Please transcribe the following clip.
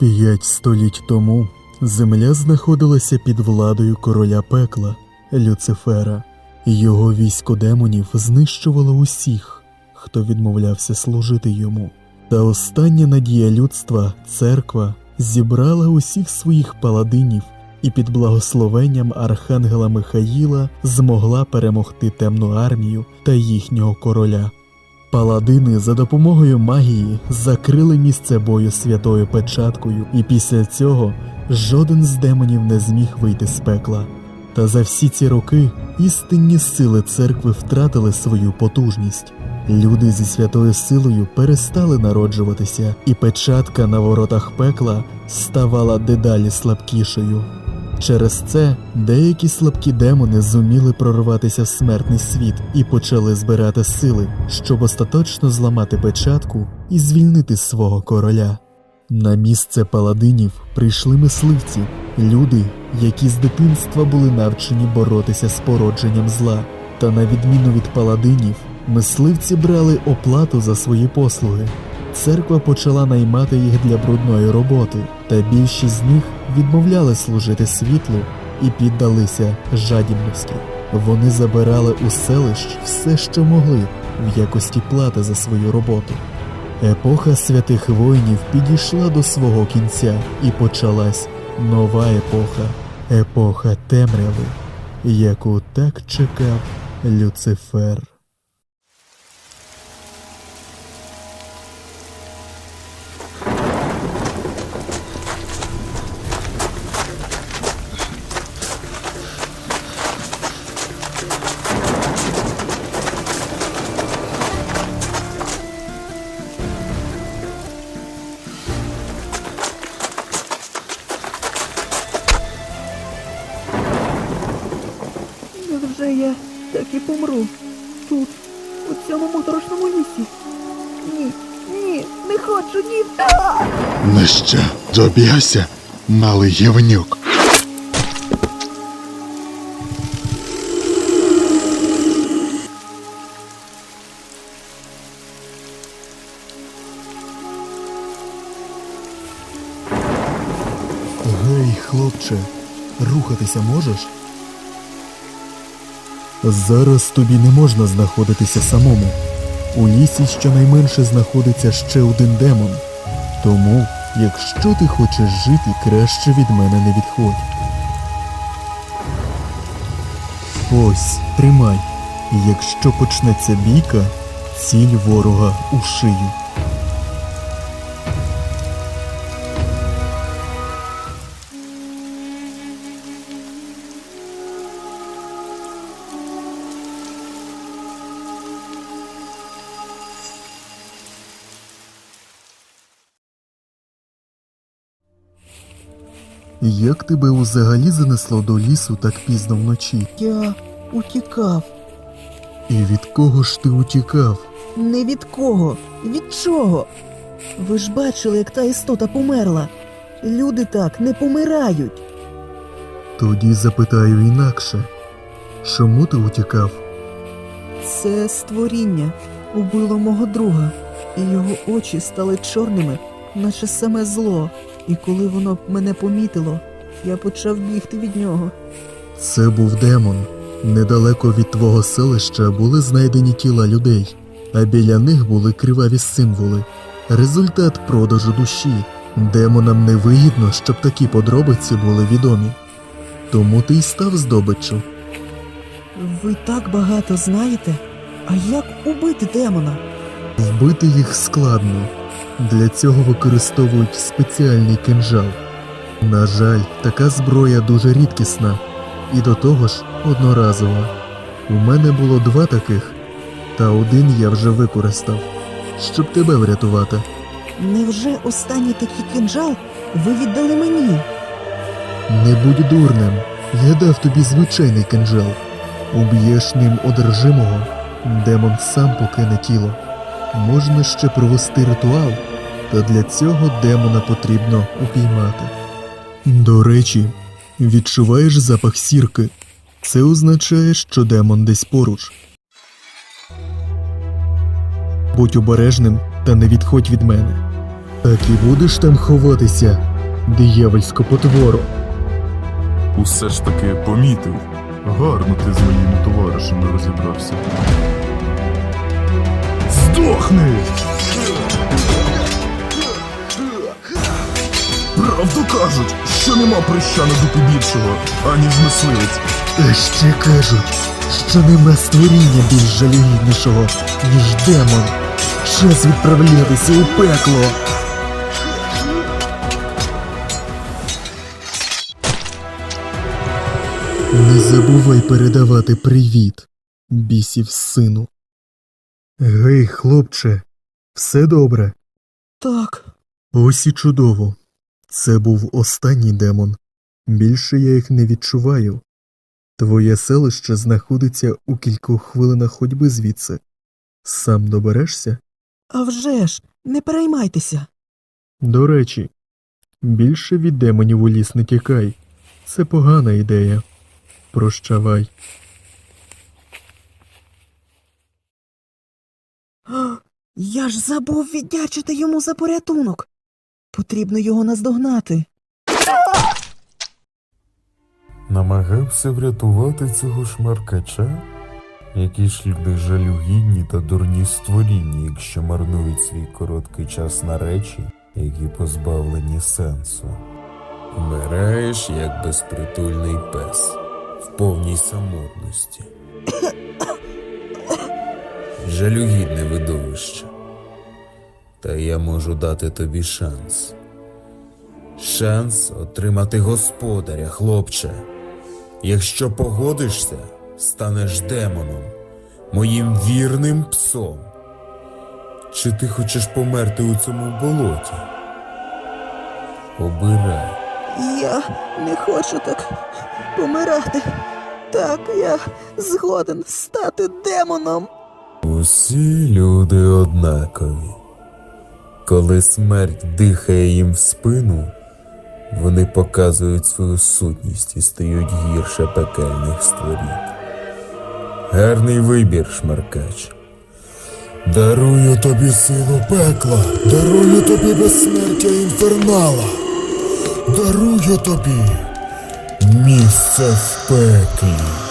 П'ять століть тому земля знаходилася під владою короля пекла Люцифера. Його військо демонів знищувало усіх, хто відмовлявся служити йому. Та остання надія людства, церква, зібрала усіх своїх паладинів і під благословенням архангела Михаїла змогла перемогти темну армію та їхнього короля. Паладини за допомогою магії закрили місце бою святою печаткою, і після цього жоден з демонів не зміг вийти з пекла. Та за всі ці роки істинні сили церкви втратили свою потужність. Люди зі святою силою перестали народжуватися, і печатка на воротах пекла ставала дедалі слабкішою. Через це деякі слабкі демони зуміли прорватися в смертний світ і почали збирати сили, щоб остаточно зламати печатку і звільнити свого короля. На місце паладинів прийшли мисливці, люди, які з дитинства були навчені боротися з породженням зла. Та на відміну від паладинів, мисливці брали оплату за свої послуги. Церква почала наймати їх для брудної роботи, та більшість з них відмовляли служити світлу і піддалися жадібності. Вони забирали у селищ все, що могли, в якості плати за свою роботу. Епоха святих воїнів підійшла до свого кінця і почалась нова епоха, епоха темряви, яку так чекав Люцифер. Я так і помру? Тут, у цьому моторошному лісі? Ні, ні, не хочу, ні. Ну що, доб'явся, малий євнюк? Гей, хлопче, рухатися можеш? Зараз тобі не можна знаходитися самому. У лісі щонайменше знаходиться ще один демон. Тому, якщо ти хочеш жити, краще від мене не відходь. Ось, тримай. Якщо почнеться бійка, ціль ворога у шию. Як тебе взагалі занесло до лісу так пізно вночі? Я утікав. І від кого ж ти утікав? Не від кого? Від чого? Ви ж бачили, як та істота померла. Люди так не помирають. Тоді запитаю інакше. Чому ти утікав? Це створіння убило мого друга, і його очі стали чорними, наче саме зло. І коли воно мене помітило, я почав бігти від нього. Це був демон. Недалеко від твого селища були знайдені тіла людей, а біля них були криваві символи. Результат продажу душі. Демонам не вигідно, щоб такі подробиці були відомі. Тому ти й став здобиччю. Ви так багато знаєте? А як убити демона? Вбити їх складно. Для цього використовують спеціальний кинжал. На жаль, така зброя дуже рідкісна і до того ж одноразова. У мене було два таких, та один я вже використав, щоб тебе врятувати. Невже останній такий кинджал ви віддали мені? Не будь дурним, я дав тобі звичайний кинжал. Уб'єш ним одержимого, демон сам покине тіло. Можна ще провести ритуал, та для цього демона потрібно упіймати. До речі, відчуваєш запах сірки. Це означає, що демон десь поруч. Будь обережним та не відходь від мене. Так і будеш там ховатися, диявольську потвору. Усе ж таки помітив. Гарно ти з моїми товаришами розібрався. Здохни! Правду кажуть, що нема прища на дупі більшого, аніж мисливець. А ще кажуть, що нема створіння більш жалюгіднішого, ніж демон. Час відправлятися у пекло. Не забувай передавати привіт, бісів сину. Гей, хлопче, все добре. Так, Ось і чудово. Це був останній демон. Більше я їх не відчуваю. Твоє селище знаходиться у кількох хвилинах ходьби звідси. Сам доберешся? а вже ж, не переймайтеся. До речі, більше від демонів у ліс не тікай. Це погана ідея. Прощавай. Я ж забув віддячити йому за порятунок. Потрібно його наздогнати. Намагався врятувати цього шмаркача? Які ж люди жалюгідні та дурні створіння, якщо марнують свій короткий час на речі, які позбавлені сенсу. Вмираєш, як безпритульний пес, в повній самотності. Жалюгідне видовище. Та я можу дати тобі шанс. Шанс отримати господаря, хлопче. Якщо погодишся, станеш демоном, моїм вірним псом. Чи ти хочеш померти у цьому болоті? Обирай. Я не хочу так помирати. Так, я згоден стати демоном. Усі люди однакові. Коли смерть дихає їм в спину, вони показують свою сутність і стають гірше пекельних створінь. Гарний вибір, шмаркач. Дарую тобі силу пекла, дарую тобі безсмертя інфернала, дарую тобі місце в пеклі.